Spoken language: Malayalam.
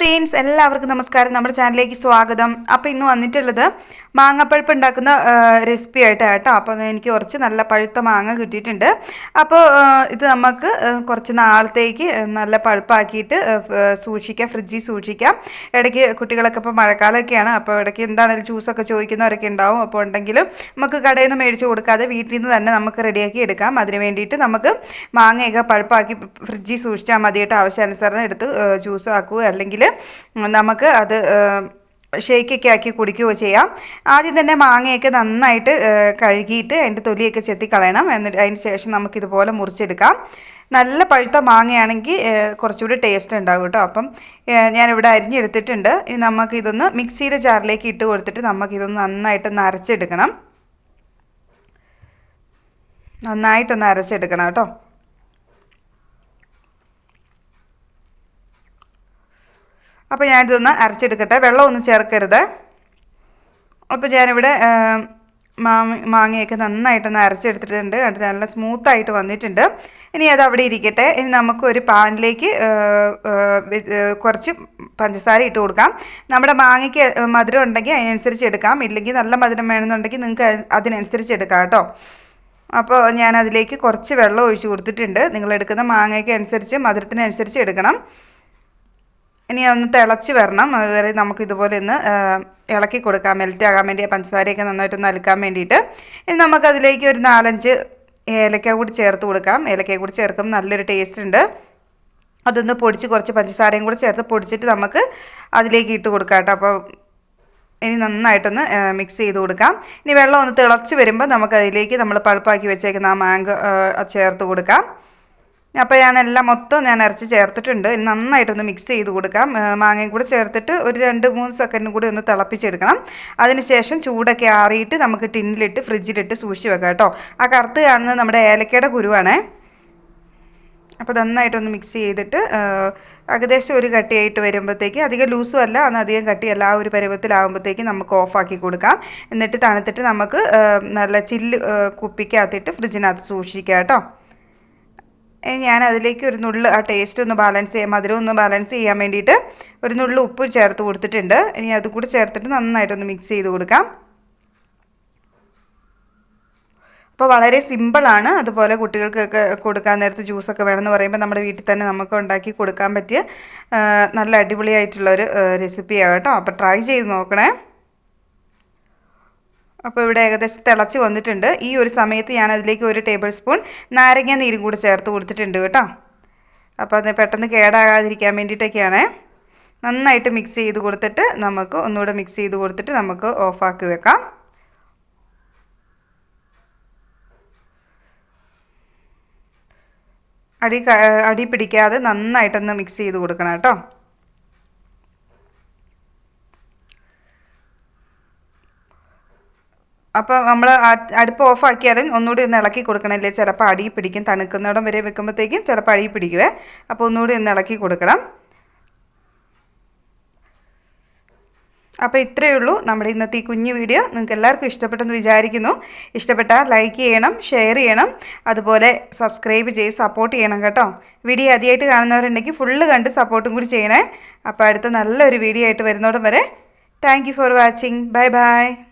ഫ്രണ്ട്സ് എല്ലാവർക്കും നമസ്കാരം. നമ്മുടെ ചാനലിലേക്ക് സ്വാഗതം. അപ്പോൾ ഇന്ന് വന്നിട്ടുള്ളത് മാങ്ങപ്പഴുപ്പ് ഉണ്ടാക്കുന്ന റെസിപ്പി ആയിട്ടാണ് കേട്ടോ അപ്പോൾ എനിക്ക് കുറച്ച് നല്ല പഴുത്ത മാങ്ങ കിട്ടിയിട്ടുണ്ട്. അപ്പോൾ ഇത് നമുക്ക് കുറച്ച് നാളത്തേക്ക് നല്ല പഴുപ്പാക്കിയിട്ട് സൂക്ഷിക്കാം ഫ്രിഡ്ജിൽ സൂക്ഷിക്കാം. ഇടയ്ക്ക് കുട്ടികളൊക്കെ ഇപ്പോൾ മഴക്കാലമൊക്കെയാണ്. അപ്പോൾ ഇടയ്ക്ക് എന്താണെങ്കിലും ജ്യൂസൊക്കെ ചോദിക്കുന്നവരൊക്കെ ഉണ്ടാവും. അപ്പോൾ ഉണ്ടെങ്കിലും നമുക്ക് കടയിൽ നിന്ന് മേടിച്ച് കൊടുക്കാതെ വീട്ടിൽ നിന്ന് തന്നെ നമുക്ക് റെഡിയാക്കി എടുക്കാം. അതിന് വേണ്ടിയിട്ട് നമുക്ക് മാങ്ങയൊക്കെ പഴുപ്പാക്കി ഫ്രിഡ്ജിൽ സൂക്ഷിച്ചാൽ മതിയായിട്ട് ആവശ്യാനുസരണം എടുത്ത് ജ്യൂസ് ആക്കുക. അല്ലെങ്കിൽ നമുക്ക് അത് ഷേക്കൊക്കെ ആക്കി കുടിക്കുകയോ ചെയ്യാം. ആദ്യം തന്നെ മാങ്ങയൊക്കെ നന്നായിട്ട് കഴുകിയിട്ട് അതിന്റെ തൊലിയൊക്കെ ചെത്തി കളയണം എന്നിട്ട് അതിന് ശേഷം നമുക്കിതുപോലെ മുറിച്ചെടുക്കാം. നല്ല പഴുത്ത മാങ്ങയാണെങ്കിൽ കുറച്ചുകൂടി ടേസ്റ്റ് ഉണ്ടാകും കേട്ടോ. അപ്പം ഞാനിവിടെ അരിഞ്ഞെടുത്തിട്ടുണ്ട്. ഇനി നമുക്കിതൊന്ന് മിക്സിയുടെ ജാറിലേക്ക് ഇട്ട് കൊടുത്തിട്ട് നമുക്കിതൊന്ന് നന്നായിട്ട് അരച്ചെടുക്കണം. നന്നായിട്ടൊന്ന് അരച്ചെടുക്കണം കേട്ടോ. അപ്പോൾ ഞാനിതൊന്ന് അരച്ചെടുക്കട്ടെ. വെള്ളമൊന്നും ചേർക്കരുത്. അപ്പോൾ ഞാനിവിടെ മാങ്ങയൊക്കെ നന്നായിട്ടൊന്ന് അരച്ചെടുത്തിട്ടുണ്ട്. അത് നല്ല സ്മൂത്തായിട്ട് വന്നിട്ടുണ്ട്. ഇനി അത് അവിടെ ഇരിക്കട്ടെ. ഇനി നമുക്ക് ഒരു പാനിലേക്ക് കുറച്ച് പഞ്ചസാര ഇട്ട് കൊടുക്കാം. നമ്മുടെ മാങ്ങയ്ക്ക് മധുരം ഉണ്ടെങ്കിൽ അതിനനുസരിച്ച് എടുക്കാം. ഇല്ലെങ്കിൽ നല്ല മധുരം വേണമെന്നുണ്ടെങ്കിൽ നിങ്ങൾക്ക് അതിനനുസരിച്ച് എടുക്കാം കേട്ടോ. അപ്പോൾ ഞാൻ അതിലേക്ക് കുറച്ച് വെള്ളം ഒഴിച്ച് കൊടുത്തിട്ടുണ്ട്. നിങ്ങൾ എടുക്കുന്ന മാങ്ങയ്ക്ക് അനുസരിച്ച് മധുരത്തിനനുസരിച്ച് എടുക്കണം. ഇനി ഒന്ന് തിളച്ച് വരണം. അതുവരെ നമുക്ക് ഇതുപോലെ ഒന്ന് ഇളക്കി കൊടുക്കാം. മെൽറ്റ് ആകാൻ വേണ്ടി പഞ്ചസാരയൊക്കെ നന്നായിട്ട് അലുക്കാൻ വേണ്ടിയിട്ട്. ഇനി നമുക്കതിലേക്ക് ഒരു നാലഞ്ച് ഏലക്ക കൂടി ചേർത്ത് കൊടുക്കാം. ഏലക്ക കൂടി ചേർക്കുമ്പോൾ നല്ലൊരു ടേസ്റ്റ് ഉണ്ട്. അതൊന്ന് പൊടിച്ച് കുറച്ച് പഞ്ചസാരയും കൂടി ചേർത്ത് പൊടിച്ചിട്ട് നമുക്ക് അതിലേക്ക് ഇട്ട് കൊടുക്കാം കേട്ടോ. അപ്പോൾ ഇനി നന്നായിട്ടൊന്ന് മിക്സ് ചെയ്ത് കൊടുക്കാം. ഇനി വെള്ളം ഒന്ന് തിളച്ച് വരുമ്പോൾ നമുക്കതിലേക്ക് നമ്മൾ പഴുപ്പാക്കി വെച്ചേക്കുന്ന ആ മാങ്കോ ചേർത്ത് കൊടുക്കാം. അപ്പോൾ ഞാൻ എല്ലാം മൊത്തം ഞാൻ ഇറച്ചി ചേർത്തിട്ടുണ്ട്. ഇനി നന്നായിട്ടൊന്ന് മിക്സ് ചെയ്ത് കൊടുക്കാം. മാങ്ങയും കൂടെ ചേർത്തിട്ട് ഒരു രണ്ട് മൂന്ന് സെക്കൻഡും കൂടി ഒന്ന് തിളപ്പിച്ചെടുക്കണം. അതിനുശേഷം ചൂടൊക്കെ ആറിയിട്ട് നമുക്ക് ടിന്നിലിട്ട് ഫ്രിഡ്ജിലിട്ട് സൂക്ഷിച്ച് വെക്കാം കേട്ടോ. ആ കറുത്ത് കാണുന്നത് നമ്മുടെ ഏലക്കയുടെ കുരുവാണേ. അപ്പോൾ നന്നായിട്ടൊന്ന് മിക്സ് ചെയ്തിട്ട് ഏകദേശം ഒരു കട്ടിയായിട്ട് വരുമ്പോഴത്തേക്ക് അധികം ലൂസും അല്ല അന്ന് അധികം കട്ടിയല്ല ആ ഒരു പരുവത്തിലാകുമ്പോഴത്തേക്ക് നമുക്ക് ഓഫാക്കി കൊടുക്കാം. എന്നിട്ട് തണുത്തിട്ട് നമുക്ക് നല്ല ചില്ല് കുപ്പിക്കകത്തിട്ട് ഫ്രിഡ്ജിനകത്ത് സൂക്ഷിക്കാം കേട്ടോ. ഞാൻ അതിലേക്ക് ഒരു നുള്ള് ആ ടേസ്റ്റ് ഒന്ന് ബാലൻസ് ചെയ്യാം മധുരം ഒന്ന് ബാലൻസ് ചെയ്യാൻ വേണ്ടിയിട്ട് ഒരു നുള്ള് ഉപ്പ് ചേർത്ത് കൊടുത്തിട്ടുണ്ട്. ഇനി അത് കൂടി ചേർത്തിട്ട് നന്നായിട്ടൊന്ന് മിക്സ് ചെയ്ത് കൊടുക്കാം. അപ്പോൾ വളരെ സിമ്പിളാണ് അതുപോലെ കുട്ടികൾക്കൊക്കെ കൊടുക്കാൻ നേരത്ത് ജ്യൂസൊക്കെ വേണമെന്ന് പറയുമ്പോൾ നമ്മുടെ വീട്ടിൽ തന്നെ നമുക്ക് ഉണ്ടാക്കി കൊടുക്കാൻ പറ്റിയ നല്ല അടിപൊളിയായിട്ടുള്ളൊരു റെസിപ്പിയാണ് കേട്ടോ. അപ്പോൾ ട്രൈ ചെയ്ത് നോക്കണേ. അപ്പോൾ ഇവിടെ ഏകദേശം തിളച്ച് വന്നിട്ടുണ്ട്. ഈ ഒരു സമയത്ത് ഞാൻ അതിലേക്ക് ഒരു ടേബിൾ സ്പൂൺ നാരങ്ങ നീരും കൂടി ചേർത്ത് കൊടുത്തിട്ടുണ്ട് കേട്ടോ. അപ്പോൾ അത് പെട്ടെന്ന് കേടാകാതിരിക്കാൻ വേണ്ടിയിട്ടൊക്കെയാണ്. നന്നായിട്ട് മിക്സ് ചെയ്ത് കൊടുത്തിട്ട് നമുക്ക് ഒന്നുകൂടെ മിക്സ് ചെയ്ത് കൊടുത്തിട്ട് നമുക്ക് ഓഫാക്കി വെക്കാം. അടി അടി പിടിക്കാതെ നന്നായിട്ടൊന്ന് മിക്സ് ചെയ്ത് കൊടുക്കണം കേട്ടോ. അപ്പോൾ നമ്മൾ അടുപ്പ് ഓഫ് ആക്കിയാലും ഒന്നുകൂടി ഒന്ന് ഇളക്കി കൊടുക്കണമല്ലേ ചിലപ്പോൾ അടി പിടിക്കും. തണുക്കുന്നിടം വരെ വെക്കുമ്പോഴത്തേക്കും ചിലപ്പോൾ അടി പിടിക്കുവേ. അപ്പോൾ ഒന്നുകൂടി ഒന്ന് ഇളക്കി കൊടുക്കണം. അപ്പോൾ ഇത്രയേ ഉള്ളൂ നമ്മുടെ ഇന്നത്തെ ഈ കുഞ്ഞു വീഡിയോ. നിങ്ങൾക്ക് എല്ലാവർക്കും ഇഷ്ടപ്പെട്ടെന്ന് വിചാരിക്കുന്നു. ഇഷ്ടപ്പെട്ടാൽ ലൈക്ക് ചെയ്യണം ഷെയർ ചെയ്യണം. അതുപോലെ സബ്സ്ക്രൈബ് ചെയ്ത് സപ്പോർട്ട് ചെയ്യണം കേട്ടോ. വീഡിയോ ആദ്യമായിട്ട് കാണുന്നവരുണ്ടെങ്കിൽ ഫുള്ള് കണ്ട് സപ്പോർട്ടും കൂടി ചെയ്യണേ. അപ്പോൾ അടുത്ത നല്ലൊരു വീഡിയോ ആയിട്ട് വരുന്നോടം വരെ. Thank for watching bye bye